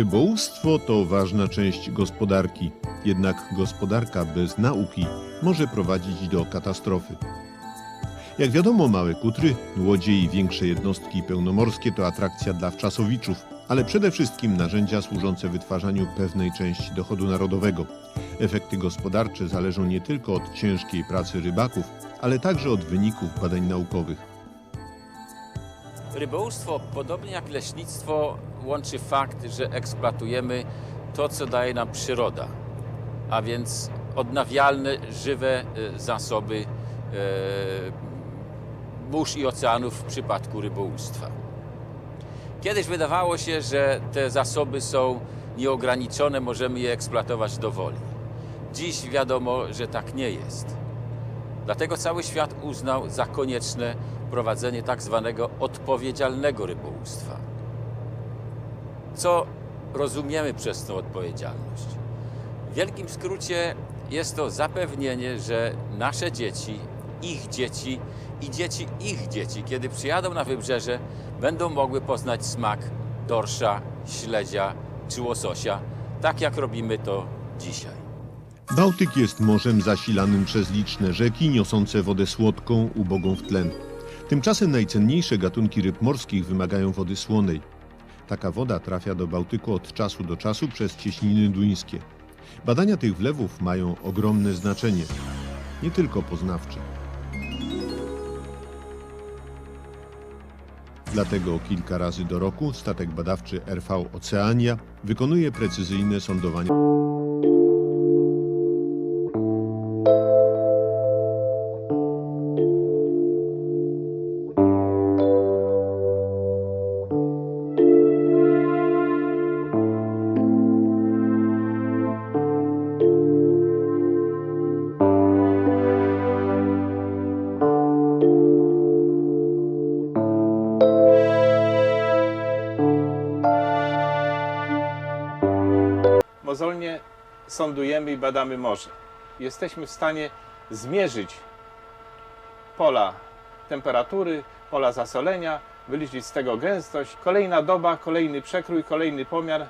Rybołówstwo to ważna część gospodarki, jednak gospodarka bez nauki może prowadzić do katastrofy. Jak wiadomo, małe kutry, łodzie i większe jednostki pełnomorskie to atrakcja dla wczasowiczów, ale przede wszystkim narzędzia służące wytwarzaniu pewnej części dochodu narodowego. Efekty gospodarcze zależą nie tylko od ciężkiej pracy rybaków, ale także od wyników badań naukowych. Rybołówstwo, podobnie jak leśnictwo, łączy fakt, że eksploatujemy to, co daje nam przyroda, a więc odnawialne, żywe e, zasoby e, mórz i oceanów w przypadku rybołówstwa. Kiedyś wydawało się, że te zasoby są nieograniczone, możemy je eksploatować dowoli. Dziś wiadomo, że tak nie jest. Dlatego cały świat uznał za konieczne prowadzenie tak zwanego odpowiedzialnego rybołówstwa. Co rozumiemy przez tą odpowiedzialność? W wielkim skrócie jest to zapewnienie, że nasze dzieci, ich dzieci i dzieci ich dzieci, kiedy przyjadą na wybrzeże, będą mogły poznać smak dorsza, śledzia czy łososia, tak jak robimy to dzisiaj. Bałtyk jest morzem zasilanym przez liczne rzeki niosące wodę słodką, ubogą w tlen. Tymczasem najcenniejsze gatunki ryb morskich wymagają wody słonej. Taka woda trafia do Bałtyku od czasu do czasu przez cieśniny duńskie. Badania tych wlewów mają ogromne znaczenie, nie tylko poznawcze. Dlatego kilka razy do roku statek badawczy RV Oceania wykonuje precyzyjne sądowanie. Sądujemy i badamy morze. Jesteśmy w stanie zmierzyć pola temperatury, pola zasolenia, wyliczyć z tego gęstość. Kolejna doba, kolejny przekrój, kolejny pomiar,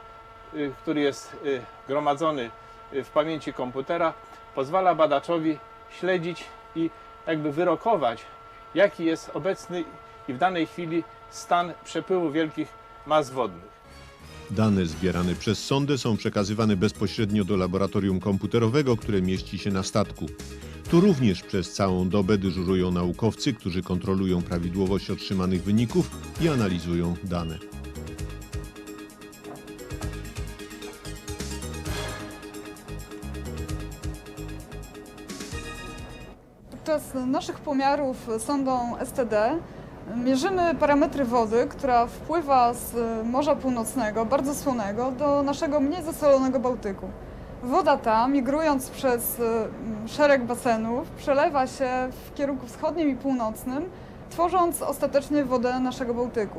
y, który jest y, gromadzony y, w pamięci komputera, pozwala badaczowi śledzić i jakby wyrokować, jaki jest obecny i w danej chwili stan przepływu wielkich mas wodnych. Dane zbierane przez sondę są przekazywane bezpośrednio do laboratorium komputerowego, które mieści się na statku. Tu również przez całą dobę dyżurują naukowcy, którzy kontrolują prawidłowość otrzymanych wyników i analizują dane. Podczas naszych pomiarów sondą STD mierzymy parametry wody, która wpływa z Morza Północnego, bardzo słonego, do naszego mniej zasolonego Bałtyku. Woda ta, migrując przez mm, szereg basenów, przelewa się w kierunku wschodnim i północnym, tworząc ostatecznie wodę naszego Bałtyku.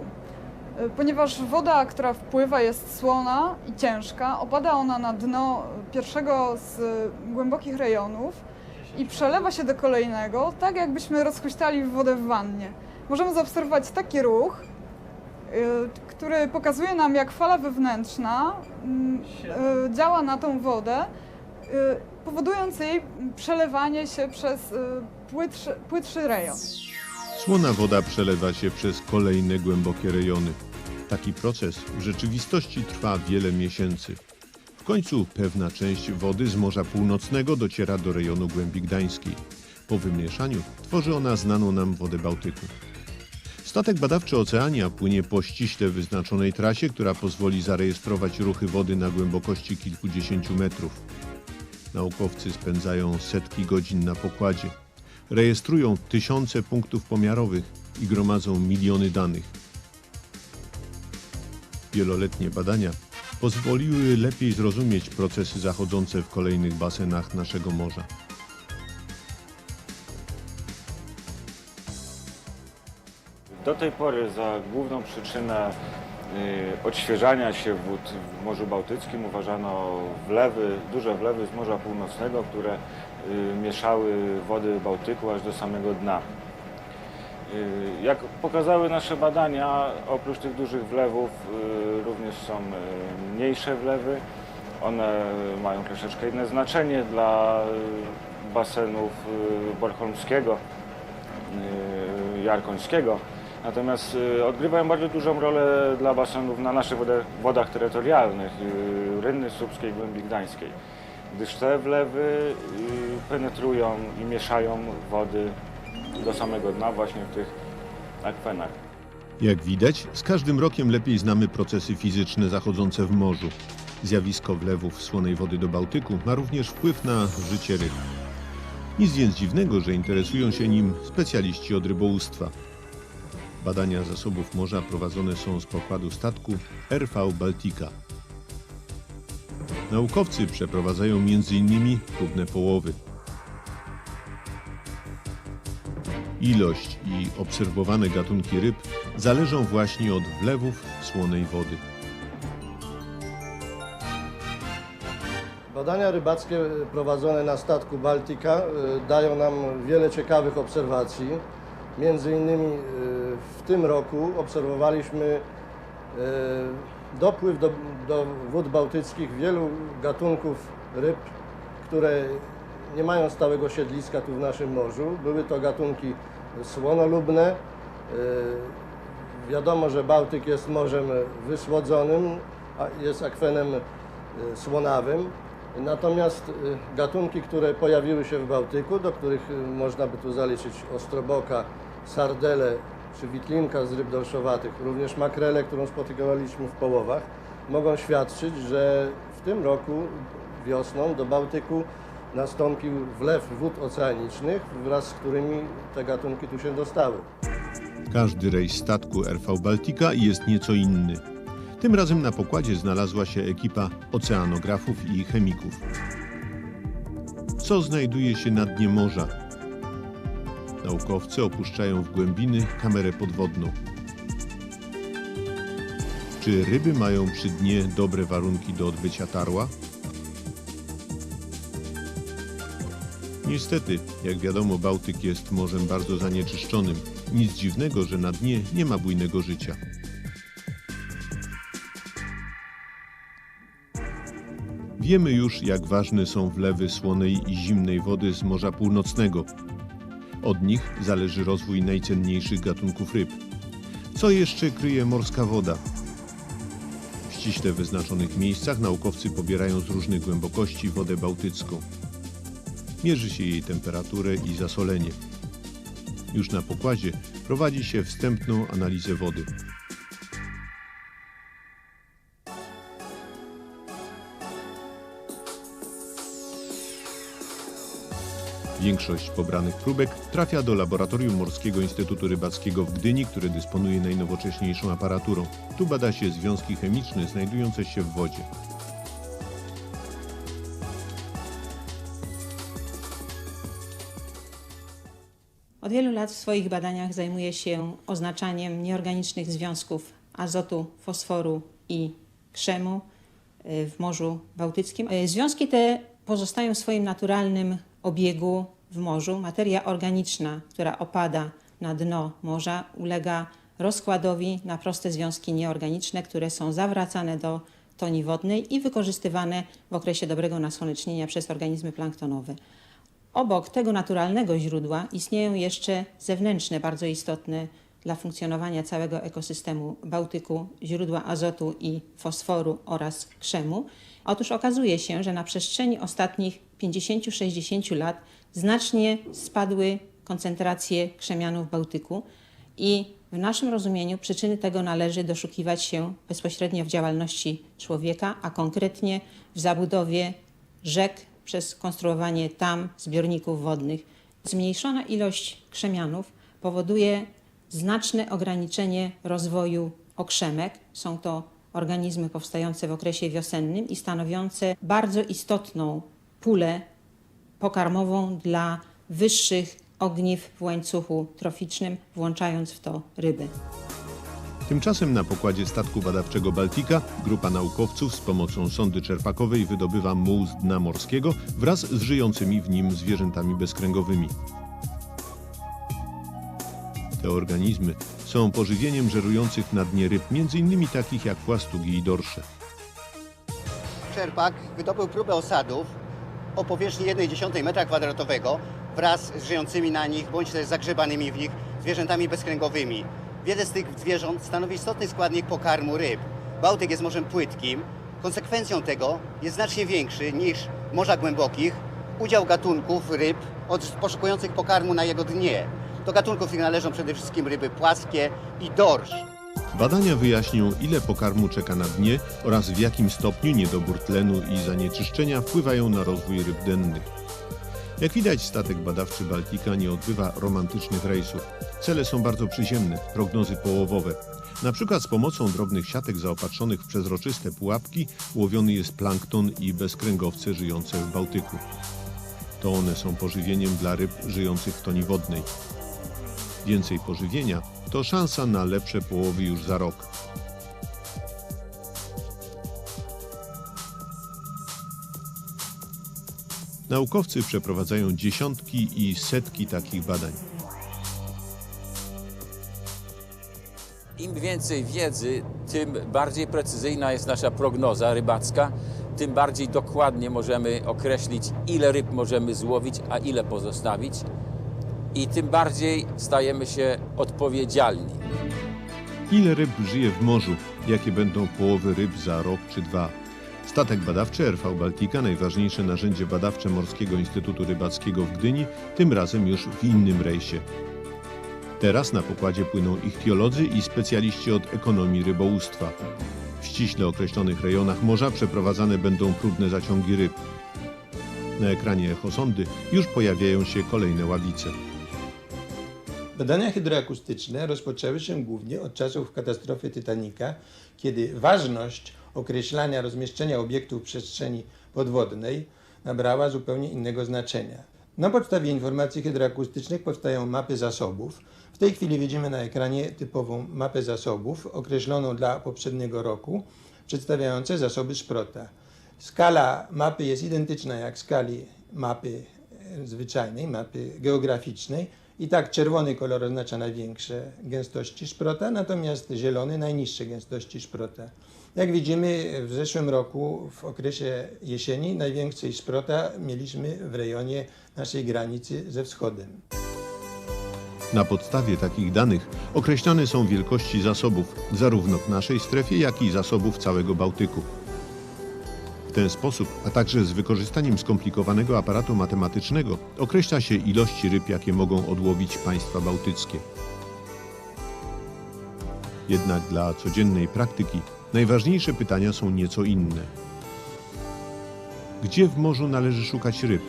Y, Ponieważ woda, która wpływa, jest słona i ciężka, opada ona na dno pierwszego z głębokich rejonów i przelewa się do kolejnego, tak jakbyśmy rozhuśtali wodę w wannie. Możemy zaobserwować taki ruch, y, który pokazuje nam, jak fala wewnętrzna mm, y, działa na tą wodę, y, powodując jej przelewanie się przez płytszy, płytszy rejon. Słona woda przelewa się przez kolejne głębokie rejony. Taki proces w rzeczywistości trwa wiele miesięcy. W końcu pewna część wody z Morza Północnego dociera do rejonu Głębi Gdańskiej. Po wymieszaniu tworzy ona znaną nam wodę Bałtyku. Statek badawczy Oceania płynie po ściśle wyznaczonej trasie, która pozwoli zarejestrować ruchy wody na głębokości kilkudziesięciu metrów. Naukowcy spędzają setki godzin na pokładzie. Rejestrują tysiące punktów pomiarowych i gromadzą miliony danych. Wieloletnie badania pozwoliły lepiej zrozumieć procesy zachodzące w kolejnych basenach naszego morza. Do tej pory za główną przyczynę y, odświeżania się wód w Morzu Bałtyckim uważano wlewy, duże wlewy z Morza Północnego, które y, mieszały wody Bałtyku aż do samego dna. Y, Jak pokazały nasze badania, oprócz tych dużych wlewów również są mniejsze wlewy. One mają troszeczkę inne znaczenie dla basenów bornholmskiego, jarkońskiego. Natomiast y, odgrywają bardzo dużą rolę dla basenów na naszych wodach, terytorialnych, y, Rynny Słupskiej, Głębi Gdańskiej, gdyż te wlewy y, penetrują i mieszają wody do samego dna właśnie w tych akwenach. Jak widać, z każdym rokiem lepiej znamy procesy fizyczne zachodzące w morzu. Zjawisko wlewów słonej wody do Bałtyku ma również wpływ na życie ryb. Nic więc dziwnego, że interesują się nim specjaliści od rybołówstwa. Badania zasobów morza prowadzone są z pokładu statku RV Baltica. Naukowcy przeprowadzają m.in. próbne połowy. Ilość i obserwowane gatunki ryb zależą właśnie od wlewów słonej wody. Badania rybackie prowadzone na statku Baltica y, dają nam wiele ciekawych obserwacji. Między innymi y, w tym roku obserwowaliśmy y, dopływ do, do wód bałtyckich wielu gatunków ryb, które nie mają stałego siedliska tu w naszym morzu. Były to gatunki słonolubne. Y, Wiadomo, że Bałtyk jest morzem wysłodzonym, jest akwenem słonawym. Natomiast gatunki, które pojawiły się w Bałtyku, do których można by tu zaliczyć ostroboka, sardele czy witlinka z ryb dorszowatych, również makrele, którą spotykaliśmy w połowach, mogą świadczyć, że w tym roku wiosną do Bałtyku nastąpił wlew wód oceanicznych, wraz z którymi te gatunki tu się dostały. Każdy rejs statku RV Baltica jest nieco inny. Tym razem na pokładzie znalazła się ekipa oceanografów i chemików. Co znajduje się na dnie morza? Naukowcy opuszczają w głębiny kamerę podwodną. Czy ryby mają przy dnie dobre warunki do odbycia tarła? Niestety, jak wiadomo, Bałtyk jest morzem bardzo zanieczyszczonym. Nic dziwnego, że na dnie nie ma bujnego życia. Wiemy już, jak ważne są wlewy słonej i zimnej wody z Morza Północnego. Od nich zależy rozwój najcenniejszych gatunków ryb. Co jeszcze kryje morska woda? W ściśle wyznaczonych miejscach naukowcy pobierają z różnych głębokości wodę bałtycką. Mierzy się jej temperaturę i zasolenie. Już na pokładzie prowadzi się wstępną analizę wody. Większość pobranych próbek trafia do Laboratorium Morskiego Instytutu Rybackiego w Gdyni, które dysponuje najnowocześniejszą aparaturą. Tu bada się związki chemiczne znajdujące się w wodzie. Od wielu lat w swoich badaniach zajmuję się oznaczaniem nieorganicznych związków azotu, fosforu i krzemu y, w Morzu Bałtyckim. Y, Związki te pozostają w swoim naturalnym obiegu w morzu. Materia organiczna, która opada na dno morza, ulega rozkładowi na proste związki nieorganiczne, które są zawracane do toni wodnej i wykorzystywane w okresie dobrego nasłonecznienia przez organizmy planktonowe. Obok tego naturalnego źródła istnieją jeszcze zewnętrzne, bardzo istotne dla funkcjonowania całego ekosystemu Bałtyku źródła azotu i fosforu oraz krzemu. Otóż okazuje się, że na przestrzeni ostatnich 50-60 lat znacznie spadły koncentracje krzemianu w Bałtyku i w naszym rozumieniu przyczyny tego należy doszukiwać się bezpośrednio w działalności człowieka, a konkretnie w zabudowie rzek przez konstruowanie tam zbiorników wodnych. Zmniejszona ilość krzemianów powoduje znaczne ograniczenie rozwoju okrzemek. Są to organizmy powstające w okresie wiosennym i stanowiące bardzo istotną pulę pokarmową dla wyższych ogniw w łańcuchu troficznym, włączając w to ryby. Tymczasem na pokładzie statku badawczego Baltika grupa naukowców z pomocą sondy czerpakowej wydobywa muł z dna morskiego wraz z żyjącymi w nim zwierzętami bezkręgowymi. Te organizmy są pożywieniem żerujących na dnie ryb, m.in. takich jak płastugi i dorsze. Czerpak wydobył próbę osadów o powierzchni 1,1 m2 wraz z żyjącymi na nich bądź też zagrzebanymi w nich zwierzętami bezkręgowymi. Wiele z tych zwierząt stanowi istotny składnik pokarmu ryb. Bałtyk jest morzem płytkim. Konsekwencją tego jest znacznie większy niż w morzach głębokich udział gatunków ryb od poszukujących pokarmu na jego dnie. Do gatunków tych należą przede wszystkim ryby płaskie i dorsz. Badania wyjaśnią, ile pokarmu czeka na dnie oraz w jakim stopniu niedobór tlenu i zanieczyszczenia wpływają na rozwój ryb dennych. Jak widać, statek badawczy Baltika nie odbywa romantycznych rejsów. Cele są bardzo przyziemne, prognozy połowowe. Na przykład z pomocą drobnych siatek zaopatrzonych w przezroczyste pułapki łowiony jest plankton i bezkręgowce żyjące w Bałtyku. To one są pożywieniem dla ryb żyjących w toni wodnej. Więcej pożywienia to szansa na lepsze połowy już za rok. Naukowcy przeprowadzają dziesiątki i setki takich badań. Im więcej wiedzy, tym bardziej precyzyjna jest nasza prognoza rybacka, tym bardziej dokładnie możemy określić, ile ryb możemy złowić, a ile pozostawić, i tym bardziej stajemy się odpowiedzialni. Ile ryb żyje w morzu? Jakie będą połowy ryb za rok czy dwa? Statek badawczy RV Baltica, najważniejsze narzędzie badawcze Morskiego Instytutu Rybackiego w Gdyni, tym razem już w innym rejsie. Teraz na pokładzie płyną ichtiolodzy i specjaliści od ekonomii rybołówstwa. W ściśle określonych rejonach morza przeprowadzane będą próbne zaciągi ryb. Na ekranie echosondy już pojawiają się kolejne ławice. Badania hydroakustyczne rozpoczęły się głównie od czasów katastrofy Titanica, kiedy ważność określania rozmieszczenia obiektów w przestrzeni podwodnej nabrała zupełnie innego znaczenia. Na podstawie informacji hydroakustycznych powstają mapy zasobów. W tej chwili widzimy na ekranie typową mapę zasobów określoną dla poprzedniego roku, przedstawiające zasoby szprota. Skala mapy jest identyczna jak skali mapy e, zwyczajnej, mapy geograficznej. I tak czerwony kolor oznacza największe gęstości szprota, natomiast zielony najniższe gęstości szprota. Jak widzimy, w zeszłym roku w okresie jesieni największej szprota mieliśmy w rejonie naszej granicy ze wschodem. Na podstawie takich danych określane są wielkości zasobów zarówno w naszej strefie, jak i zasobów całego Bałtyku. W ten sposób, a także z wykorzystaniem skomplikowanego aparatu matematycznego, określa się ilości ryb, jakie mogą odłowić państwa bałtyckie. Jednak dla codziennej praktyki najważniejsze pytania są nieco inne. Gdzie w morzu należy szukać ryb?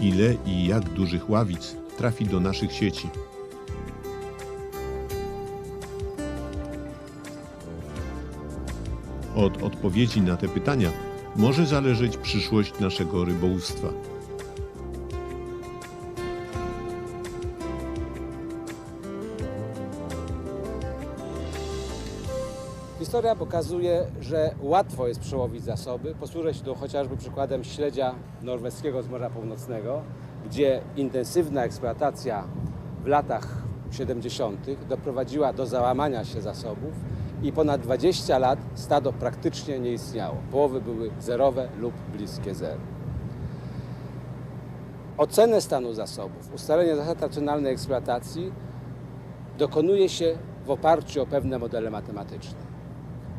Ile i jak dużych ławic trafi do naszych sieci? Od odpowiedzi na te pytania może zależeć przyszłość naszego rybołówstwa. Historia pokazuje, że łatwo jest przełowić zasoby. Posłużę się tu chociażby przykładem śledzia norweskiego z Morza Północnego, gdzie intensywna eksploatacja w latach 70. doprowadziła do załamania się zasobów i ponad 20 lat stado praktycznie nie istniało. Połowy były zerowe lub bliskie zeru. Ocenę stanu zasobów, ustalenie zasad racjonalnej eksploatacji dokonuje się w oparciu o pewne modele matematyczne.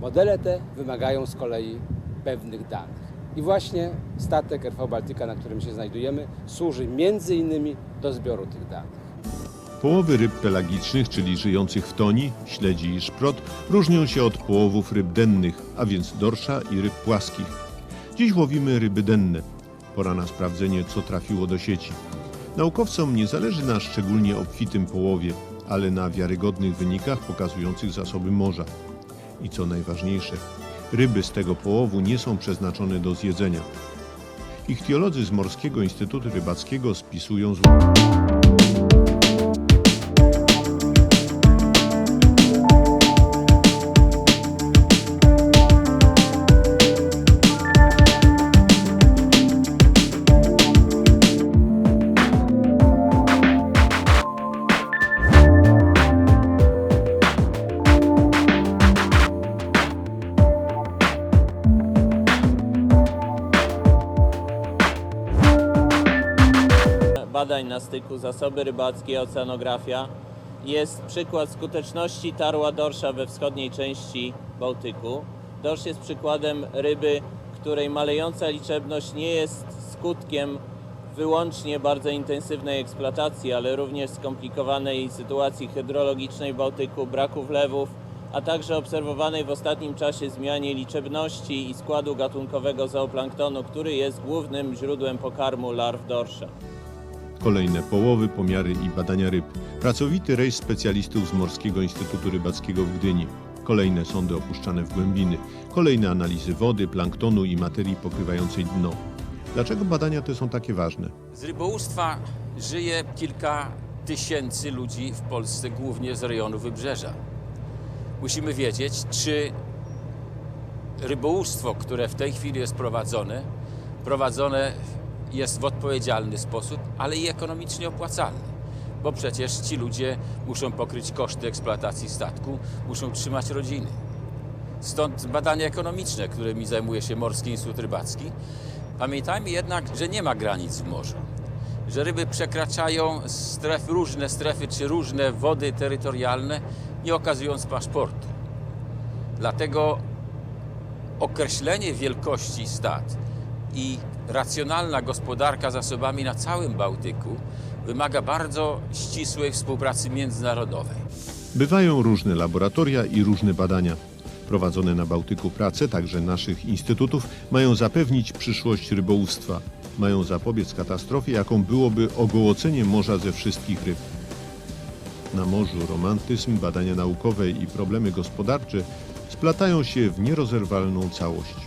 Modele te wymagają z kolei pewnych danych. I właśnie statek RV Baltica, na którym się znajdujemy, służy między innymi do zbioru tych danych. Połowy ryb pelagicznych, czyli żyjących w toni, śledzi i szprot, różnią się od połowów ryb dennych, a więc dorsza i ryb płaskich. Dziś łowimy ryby denne. Pora na sprawdzenie, co trafiło do sieci. Naukowcom nie zależy na szczególnie obfitym połowie, ale na wiarygodnych wynikach pokazujących zasoby morza. I co najważniejsze, ryby z tego połowu nie są przeznaczone do zjedzenia. Ichtiolodzy z Morskiego Instytutu Rybackiego spisują z... badań na styku zasoby rybackie i oceanografia jest przykład skuteczności tarła dorsza we wschodniej części Bałtyku. Dorsz jest przykładem ryby, której malejąca liczebność nie jest skutkiem wyłącznie bardzo intensywnej eksploatacji, ale również skomplikowanej sytuacji hydrologicznej Bałtyku, braku wlewów, a także obserwowanej w ostatnim czasie zmianie liczebności i składu gatunkowego zooplanktonu, który jest głównym źródłem pokarmu larw dorsza. Kolejne połowy, pomiary i badania ryb. Pracowity rejs specjalistów z Morskiego Instytutu Rybackiego w Gdyni. Kolejne sondy opuszczane w głębiny. Kolejne analizy wody, planktonu i materii pokrywającej dno. Dlaczego badania te są takie ważne? Z rybołówstwa żyje kilka tysięcy ludzi w Polsce, głównie z rejonu wybrzeża. Musimy wiedzieć, czy rybołówstwo, które w tej chwili jest prowadzone, prowadzone jest w odpowiedzialny sposób, ale i ekonomicznie opłacalny. Bo przecież ci ludzie muszą pokryć koszty eksploatacji statku, muszą trzymać rodziny. Stąd badania ekonomiczne, którymi zajmuje się Morski Instytut Rybacki. Pamiętajmy jednak, że nie ma granic w morzu. Że ryby przekraczają strefy, różne strefy czy różne wody terytorialne, nie okazując paszportu. Dlatego określenie wielkości stad i racjonalna gospodarka zasobami na całym Bałtyku wymaga bardzo ścisłej współpracy międzynarodowej. Bywają różne laboratoria i różne badania. Prowadzone na Bałtyku prace, także naszych instytutów, mają zapewnić przyszłość rybołówstwa. Mają zapobiec katastrofie, jaką byłoby ogołocenie morza ze wszystkich ryb. Na morzu romantyzm, badania naukowe i problemy gospodarcze splatają się w nierozerwalną całość.